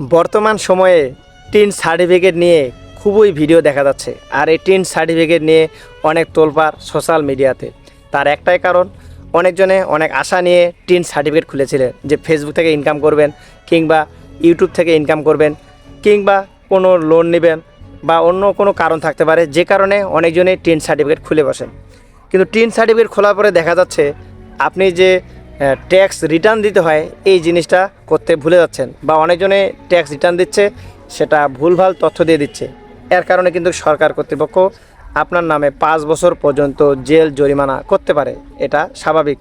বর্তমান সময়ে tin certificate নিয়ে খুবই ভিডিও দেখা যাচ্ছে। আর এই টিন সার্টিফিকেট নিয়ে অনেক তোলপার সোশ্যাল মিডিয়াতে। তার একটাই কারণ, অনেকজনে অনেক আশা নিয়ে টিন সার্টিফিকেট খুলেছিলেন যে ফেসবুক থেকে ইনকাম করবেন কিংবা ইউটিউব থেকে ইনকাম করবেন কিংবা কোনো লোন নেবেন বা অন্য কোনো কারণ থাকতে পারে, যে কারণে অনেকজনে টিন সার্টিফিকেট খুলে বসেন। কিন্তু টিন সার্টিফিকেট খোলার পরে দেখা যাচ্ছে, আপনি যে ট্যাক্স রিটার্ন দিতে হয়, এই জিনিসটা করতে ভুলে যাচ্ছেন বা অনেকজনে ট্যাক্স রিটার্ন দিচ্ছে, সেটা ভুলভাল তথ্য দিয়ে দিচ্ছে। এর কারণে কিন্তু সরকার কর্তৃপক্ষ আপনার নামে পাঁচ বছর পর্যন্ত জেল জরিমানা করতে পারে, এটা স্বাভাবিক।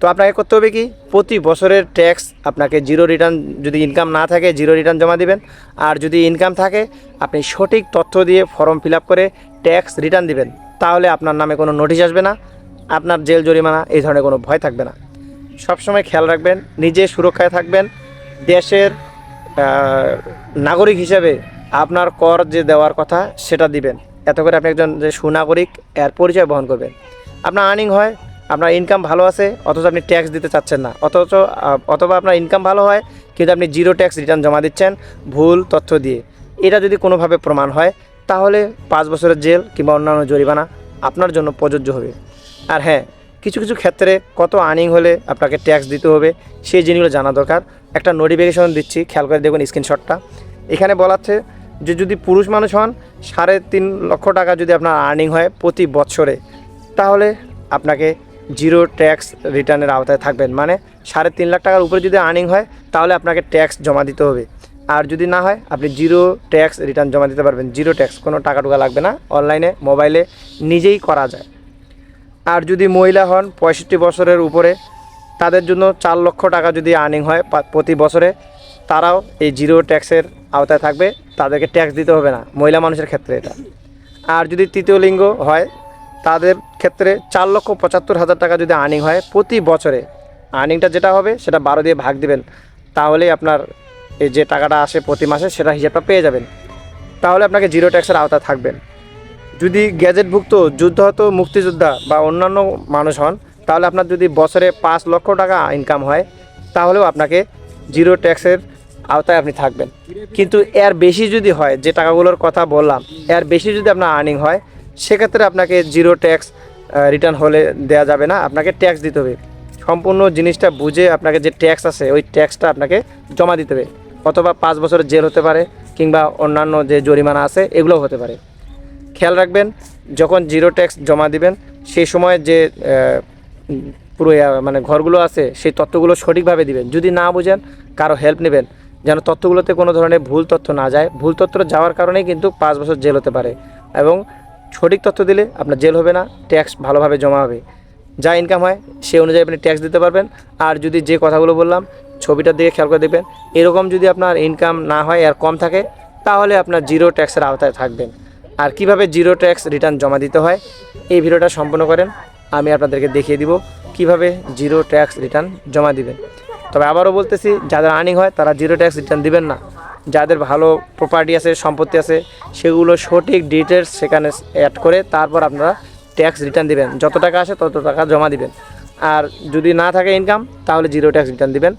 তো আপনাকে করতে হবে কি? প্রতি বছরের ট্যাক্স আপনাকে জিরো রিটার্ন যদি ইনকাম না থাকে জিরো রিটার্ন জমা দিবেন। আর যদি ইনকাম থাকে, আপনি সঠিক তথ্য দিয়ে ফর্ম ফিল করে ট্যাক্স রিটার্ন দিবেন। তাহলে আপনার নামে কোনো নোটিশ আসবে না, আপনার জেল জরিমানা এই ধরনের কোনো ভয় থাকবে না। সবসময় খেয়াল রাখবেন, নিজে সুরক্ষায় থাকবেন। দেশের নাগরিক হিসেবে আপনার কর যে দেওয়ার কথা সেটা দিবেন। এত করে আপনি একজন যে সুনাগরিক, এর পরিচয় বহন করবেন। আপনার আর্নিং হয়, আপনার ইনকাম ভালো আছে, অথচ আপনি ট্যাক্স দিতে চাচ্ছেন না। অথচ অথবা আপনার ইনকাম ভালো হয়, কিন্তু আপনি জিরো ট্যাক্স রিটার্ন জমা দিচ্ছেন ভুল তথ্য দিয়ে। এটা যদি কোনোভাবে প্রমাণ হয়, তাহলে পাঁচ বছরের জেল কিংবা অন্যান্য জরিমানা আপনার জন্য প্রযোজ্য হবে। আর হ্যাঁ কিছু কিছু ক্ষেত্রে কত আর্নিং হলে আপনাকে ট্যাক্স দিতে হবে, সেই জিনিসগুলো জানা দরকার। একটা নোটিফিকেশন দিচ্ছি, খেয়াল করে দেখুন স্ক্রিনশটটা এখানে বলাচ্ছে যে যদি পুরুষ মানুষ হন, সাড়ে তিন লক্ষ টাকা যদি আপনার আর্নিং হয় প্রতি বছরে, তাহলে আপনাকে জিরো ট্যাক্স রিটার্নের আওতায় থাকবেন। মানে সাড়ে তিন লাখ টাকার উপরে যদি আর্নিং হয়, তাহলে আপনাকে ট্যাক্স জমা দিতে হবে। আর যদি না হয়, আপনি জিরো ট্যাক্স রিটার্ন জমা দিতে পারবেন। জিরো ট্যাক্স কোনো টাকা টুকা লাগবে না। অনলাইনে মোবাইলে নিজেই করা যায়। আর যদি মহিলা হন পঁয়ষট্টি বছরের উপরে, তাদের জন্য চার লক্ষ টাকা যদি আর্নিং হয় প্রতি বছরে, তারাও এই জিরো ট্যাক্সের আওতায় থাকবে। তাদেরকে ট্যাক্স দিতে হবে না, মহিলা মানুষের ক্ষেত্রে এটা। আর যদি তৃতীয় লিঙ্গ হয়, তাদের ক্ষেত্রে চার লক্ষ পঁচাত্তর হাজার টাকা যদি আর্নিং হয় প্রতি বছরে আর্নিংটা যেটা হবে সেটা বারো দিয়ে ভাগ দিবেন। তাহলেই আপনার এই যে টাকাটা আসে প্রতি মাসে, সেটা হিসাবটা পেয়ে যাবেন। তাহলে আপনাকে জিরো ট্যাক্সের আওতায় থাকবেন। যদি গ্যাজেটভুক্ত যুদ্ধহত মুক্তিযোদ্ধা বা অন্যান্য মানুষ হন, তাহলে আপনার যদি বছরে পাঁচ লক্ষ টাকা ইনকাম হয়, তাহলেও আপনাকে জিরো ট্যাক্সের আওতায় আপনি থাকবেন। কিন্তু এর বেশি যদি হয়, যে টাকাগুলোর কথা বললাম, এর বেশি যদি আপনার আর্নিং হয়, সেক্ষেত্রে আপনাকে জিরো ট্যাক্স রিটার্ন হলে দেওয়া যাবে না, আপনাকে ট্যাক্স দিতে হবে। সম্পূর্ণ জিনিসটা বুঝে আপনাকে যে ট্যাক্স আছে, ওই ট্যাক্সটা আপনাকে জমা দিতে হবে। অথবা পাঁচ বছরের জেল হতে পারে, কিংবা অন্যান্য যে জরিমানা আছে, এগুলোও হতে পারে। খেয়াল রাখবেন, যখন জিরো ট্যাক্স জমা দিবেন, সেই সময় যে পুরো মানে ঘরগুলো আছে, সেই তথ্যগুলো সঠিকভাবে দিবেন। যদি না বুঝেন, কারও হেল্প নেবেন, যেন তথ্যগুলোতে কোনো ধরনের ভুল তথ্য না যায়। ভুল তথ্য যাওয়ার কারণেই কিন্তু পাঁচ বছর জেল হতে পারে এবং সঠিক তথ্য দিলে আপনার জেল হবে না ট্যাক্স ভালোভাবে জমা হবে। যা ইনকাম হয়, সে অনুযায়ী আপনি ট্যাক্স দিতে পারবেন। আর যদি যে কথাগুলো বললাম, ছবিটার দিকে খেয়াল করে দেখবেন, এরকম যদি আপনার ইনকাম না হয় আর কম থাকে, তাহলে আপনার জিরো ট্যাক্সের আওতায় থাকবেন। আর কীভাবে জিরো ট্যাক্স রিটার্ন জমা দিতে হয়, এই ভিডিওটা সম্পূর্ণ করেন। আমি আপনাদেরকে দেখিয়ে দিব কীভাবে জিরো ট্যাক্স রিটার্ন জমা দিবেন। তবে আবারও বলতেছি, যাদের আর্নিং হয় তারা জিরো ট্যাক্স রিটার্ন দিবেন না। যাদের ভালো প্রপার্টি আছে, সম্পত্তি আছে, সেগুলো সঠিক ডিটেলস সেখানে অ্যাড করে তারপর আপনারা ট্যাক্স রিটার্ন দিবেন। যত টাকা আসে তত টাকা জমা দিবেন। আর যদি না থাকে ইনকাম তাহলে জিরো ট্যাক্স রিটার্ন দিবেন।